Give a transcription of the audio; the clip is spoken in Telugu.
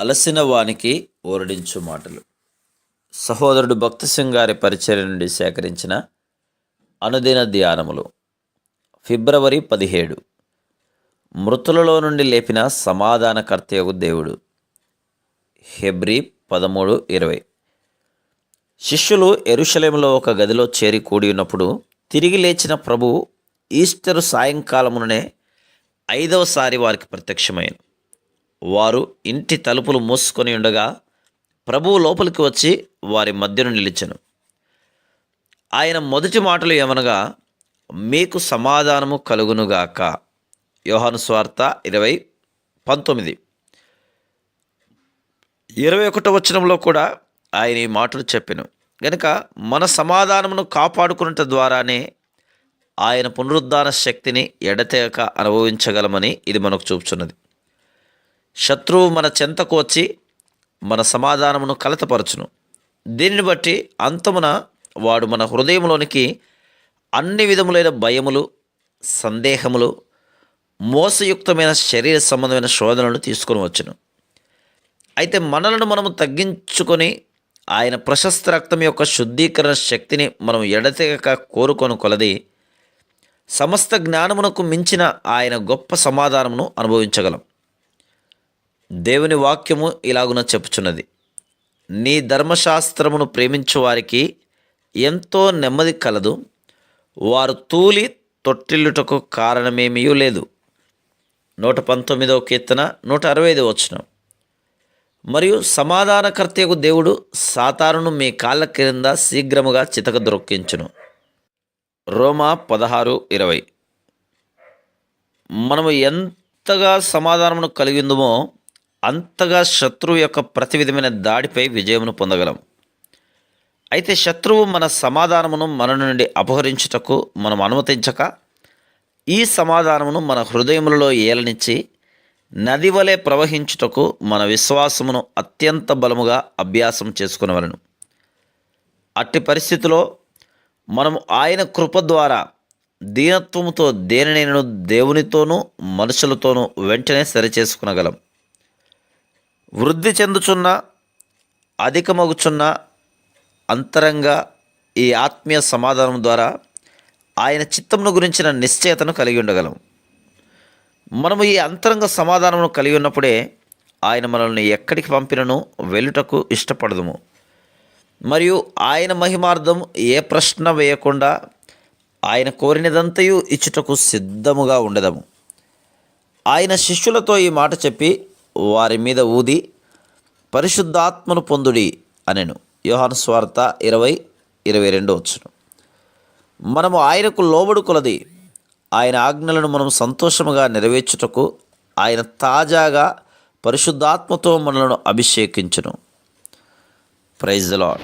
అలసిన వానికి ఓరడించు మాటలు. సహోదరుడు భక్త సింగ్ గారి పరిచర్య నుండి సేకరించిన అనుదిన ధ్యానములు. ఫిబ్రవరి పదిహేడు. మృతులలో నుండి లేపిన సమాధానకర్తయగు దేవుడు. హెబ్రి పదమూడు ఇరవై. శిష్యులు ఎరుషలేములో ఒక గదిలో చేరి కూడి ఉన్నప్పుడు తిరిగి లేచిన ప్రభు ఈస్టరు సాయంకాలముననే ఐదవసారి వారికి ప్రత్యక్షమైంది వారు ఇంటి తలుపులు మూసుకొని ఉండగా ప్రభువు లోపలికి వచ్చి వారి మధ్యను నిలిచెను. ఆయన మొదటి మాటలు ఏమనగా మీకు సమాధానము కలుగునుగాక. యోహాను స్వార్త ఇరవై పంతొమ్మిది. ఇరవై ఒకటో వచనంలో కూడా ఆయన ఈ మాటలు చెప్పాను. గనుక మన సమాధానమును కాపాడుకున్నట ద్వారానే ఆయన పునరుద్ధాన శక్తిని ఎడతెగక అనుభవించగలమని ఇది మనకు చూపుచున్నది. శత్రువు మన చెంతకు వచ్చి మన సమాధానమును కలతపరచును. దీనిని బట్టి అంతమున వాడు మన హృదయంలోనికి అన్ని విధములైన భయములు సందేహములు మోసయుక్తమైన శరీర సంబంధమైన శోధనలు తీసుకొని వచ్చును. అయితే మనలను మనము తగ్గించుకొని ఆయన ప్రశస్త రక్తం యొక్క శుద్ధీకరణ శక్తిని మనం ఎడతెగక కోరుకొని కొలది సమస్త జ్ఞానమునకు మించిన ఆయన గొప్ప సమాధానమును అనుభవించగలం. దేవుని వాక్యము ఇలాగున చెప్పుచున్నది. నీ ధర్మశాస్త్రమును ప్రేమించు వారికి ఎంతో నెమ్మది కలదు. వారు తూలి తొట్టిల్లుటకు కారణమేమీ లేదు. నూట పంతొమ్మిదవ కీర్తన నూట అరవై ఐదు వచ్చిన మరియు సమాధానకర్తకు దేవుడు సాతారును మీ కాళ్ళ క్రింద శీఘ్రముగా చితక దొరికించును. రోమా పదహారు ఇరవై. మనము ఎంతగా సమాధానమును కలిగిందమో అంతగా శత్రువు యొక్క ప్రతి విధమైన దాడిపై విజయమును పొందగలం. అయితే శత్రువు మన సమాధానమును మన నుండి అపహరించుటకు మనం అనుమతించక ఈ సమాధానమును మన హృదయములలో ఏలనిచ్చి నది వలె ప్రవహించుటకు మన విశ్వాసమును అత్యంత బలముగా అభ్యాసం చేసుకునవలను. అట్టి పరిస్థితిలో మనము ఆయన కృప ద్వారా దీనత్వముతో దేనినైనా దేవునితోనూ మనుషులతోనూ వెంటనే సరిచేసుకునగలం. వృద్ధి చెందుచున్న అధికమగుచున్న అంతరంగా ఈ ఆత్మీయ సమాధానం ద్వారా ఆయన చిత్తమును గురించిన నిశ్చయతను కలిగి ఉండగలం. మనము ఈ అంతరంగ సమాధానమును కలిగి ఉన్నప్పుడే ఆయన మనల్ని ఎక్కడికి పంపినను వెళ్ళుటకు ఇష్టపడదుము. మరియు ఆయన మహిమార్థం ఏ ప్రశ్న వేయకుండా ఆయన కోరినదంతయు ఇచ్చుటకు సిద్ధముగా ఉండదము. ఆయన శిష్యులతో ఈ మాట చెప్పి వారి మీద ఊది పరిశుద్ధాత్మను పొందుడి అనెను. యోహాను స్వార్త ఇరవై ఇరవై రెండు వచ్చును మనము ఆయనకు లోబడు కొలది ఆయన ఆజ్ఞలను మనం సంతోషముగా నెరవేర్చుటకు ఆయన తాజాగా పరిశుద్ధాత్మతో మనలను అభిషేకించును. Praise the lord